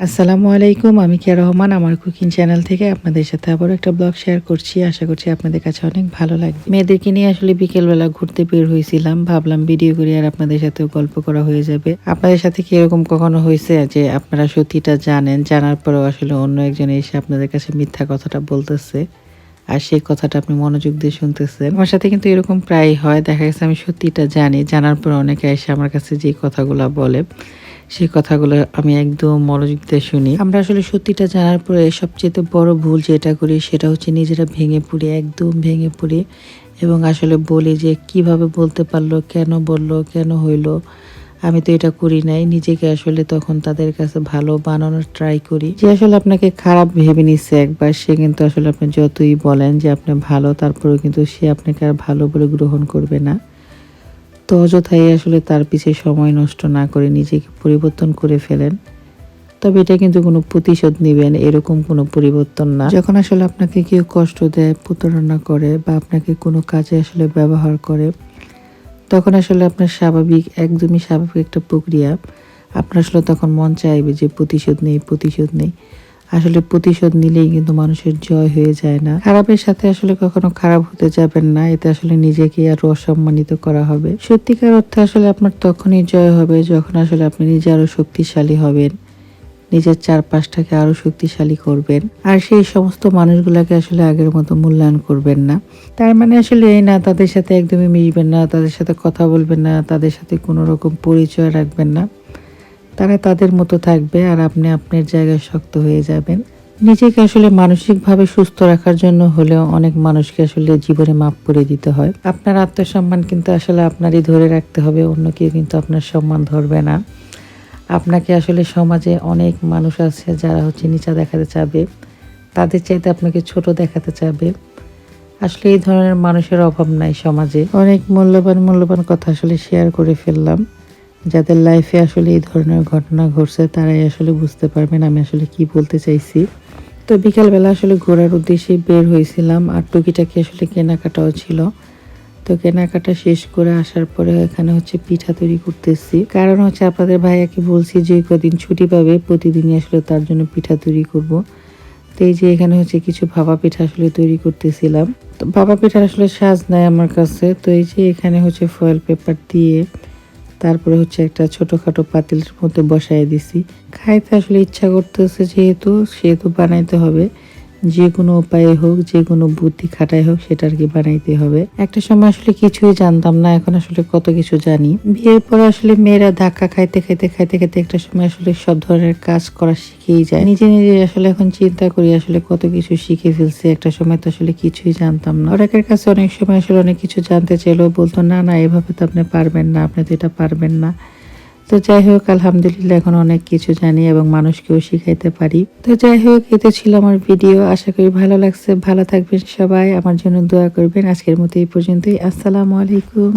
আসসালামু আলাইকুম, আমি কিয়া রহমান, আমার কুকিং চ্যানেল থেকে আপনাদের সাথে আবার একটা ব্লগ শেয়ার করছি। আশা করছি আপনাদের কাছে অনেক ভালো লাগবে। মেয়েদেরকে নিয়ে আসলে বিকেলবেলা ঘুরতে বের হয়েছিলাম। ভাবলাম ভিডিও করি আর আপনাদের সাথে গল্প করা হয়ে যাবে। আপনাদের সাথে কি এরকম কখনো হয়েছে যে আপনারা সত্যিটা জানেন, জানার পরেও আসলে অন্য একজন এসে আপনাদের কাছে মিথ্যা কথাটা বলতেছে আর সেই কথাটা আপনি মনোযোগ দিয়ে শুনতেছেন? আমার সাথে কিন্তু এরকম প্রায় হয়। দেখা গেছে আমি সত্যিটা জানি, জানার পর অনেকে এসে আমার কাছে যে কথাগুলো বলে। সেই কথাগুলো আমি একদম মনোযোগ দিয়ে শুনি। আমরা আসলে সত্যিটা জানার পরে সবচেয়ে বড় ভুল যেটা করি সেটা হচ্ছে নিজেরা ভেঙে পড়ি, একদম ভেঙে পড়ি এবং আসলে বলি যে কীভাবে বলতে পারল, কেন বলল, কেন হইল। আমি তো এটা করি নাই, নিজেকে আসলে তখন তাদের কাছে ভালো বানানোর ট্রাই করি। যে আসলে আপনাকে খারাপ ভেবে নিচ্ছে একবার, সে কিন্তু আসলে আপনি যতই বলেন যে আপনি ভালো, তারপরেও কিন্তু সে আপনাকে আর ভালো বলে গ্রহণ করবে না। তো অযথাই আসলে তার পিছে সময় নষ্ট না করে নিজেকে পরিবর্তন করে ফেলেন। তবে এটা কিন্তু কোনো প্রতিশোধ নেবেন, এরকম কোনো পরিবর্তন না। যখন আসলে আপনাকে কেউ কষ্ট দেয়, প্রতারণা করে বা আপনাকে কোনো কাজে আসলে ব্যবহার করে, তখন আসলে আপনার স্বাভাবিক, একদমই স্বাভাবিক একটা প্রক্রিয়া। আপনার আসলে তখন মন চাইবে যে প্রতিশোধ নেই প্রতিশোধ নেই। আসলে প্রতিশোধ নিলেই কিন্তু মানুষের জয় হয়ে যায় না। খারাপের সাথে আসলে কখনো খারাপ হতে যাবেন না, এতে আসলে নিজেকে আরও অসম্মানিত করা হবে। সত্যিকার অর্থে আসলে আপনার তখনই জয় হবে যখন আসলে আপনি নিজে আরও শক্তিশালী হবেন, নিজের চারপাশটাকে আরও শক্তিশালী করবেন, আর সেই সমস্ত মানুষগুলোকে আসলে আগের মতো মূল্যায়ন করবেন না। তার মানে আসলে এই না, তাদের সাথে একদমই মিশবেন না, তাদের সাথে কথা বলবেন না, তাদের সাথে কোনো রকম পরিচয় রাখবেন না। তারা তাদের মতো থাকবে আর আপনি আপনার জায়গায় শক্ত হয়ে যাবেন। নিজেকে আসলে মানসিকভাবে সুস্থ রাখার জন্য হলেও অনেক মানুষকে আসলে জীবনে মাপ করে দিতে হয়। আপনার আত্মসম্মান কিন্তু আসলে আপনারই ধরে রাখতে হবে, অন্য কেউ কিন্তু আপনার সম্মান ধরবে না। আপনাকে আসলে সমাজে অনেক মানুষ আছে যারা হচ্ছে নিচা দেখাতে চাবে, তাদের চাইতে আপনাকে ছোট দেখাতে চাবে। আসলে এই ধরনের মানুষের অভাব নাই সমাজে। অনেক মূল্যবান মূল্যবান কথা আসলে শেয়ার করে ফেললাম। যাদের লাইফে আসলে এই ধরনের ঘটনা ঘটছে, তারাই আসলে বুঝতে পারবেন আমি আসলে কি বলতে চাইছি। তো বিকালবেলা আসলে ঘোরার উদ্দেশ্যে বের হয়েছিলাম আর টুকিটাকি আসলে কেনাকাটাও ছিল। তো কেনাকাটা শেষ করে আসার পরে এখানে হচ্ছে পিঠা তৈরি করতেছি। কারণ হচ্ছে আপনাদের ভাইয়াকে বলছি যে কদিন ছুটি পাবে, প্রতিদিনই আসলে তার জন্য পিঠা তৈরি করব। তো এই যে এখানে হচ্ছে কিছু ভাপা পিঠা আসলে তৈরি করতেছিলাম। তো ভাপা পিঠার আসলে সাজ নাই আমার কাছে। তো এই যে এখানে হচ্ছে ফয়েল পেপার দিয়ে তারপরে হচ্ছে একটা ছোটোখাটো পাতিলের মধ্যে বসাই দিছি। খাইতে আসলে ইচ্ছা করতেছে যেহেতু, সেহেতু বানাইতে হবে। যে কোনো উপায়ে হোক, যে কোনো বুদ্ধি খাটাই হোক সেটা আর কি বানাইতে হবে? একটা সময় আসলে কিছুই জানতাম না, এখন আসলে কত কিছু জানি। বিয়ের পর আসলে মেয়েরা ধাক্কা খাইতে খাইতে খাইতে খাইতে একটা সময় আসলে সব ধরনের কাজ করা শিখেই যায়। নিজে নিজে আসলে এখন চিন্তা করি, আসলে কত কিছু শিখে ফেলছে, একটা সময় তো আসলে কিছুই জানতাম না। অনেকের কাছে অনেক সময় আসলে অনেক কিছু জানতে চাইলেও বলতো, না না, এভাবে তো আপনি পারবেন না, আপনি তো এটা পারবেন না। তো যাই হোক, আলহামদুলিল্লাহ এখন অনেক কিছু জানি এবং মানুষকেও শিখাইতে পারি। তো যাই হোক, এতে ছিল আমার ভিডিও। আশা করি ভালো লাগছে। ভালো থাকবেন সবাই। আমার জন্য দোয়া করবেন। আজকের মতো এই পর্যন্তই। আসসালামু আলাইকুম।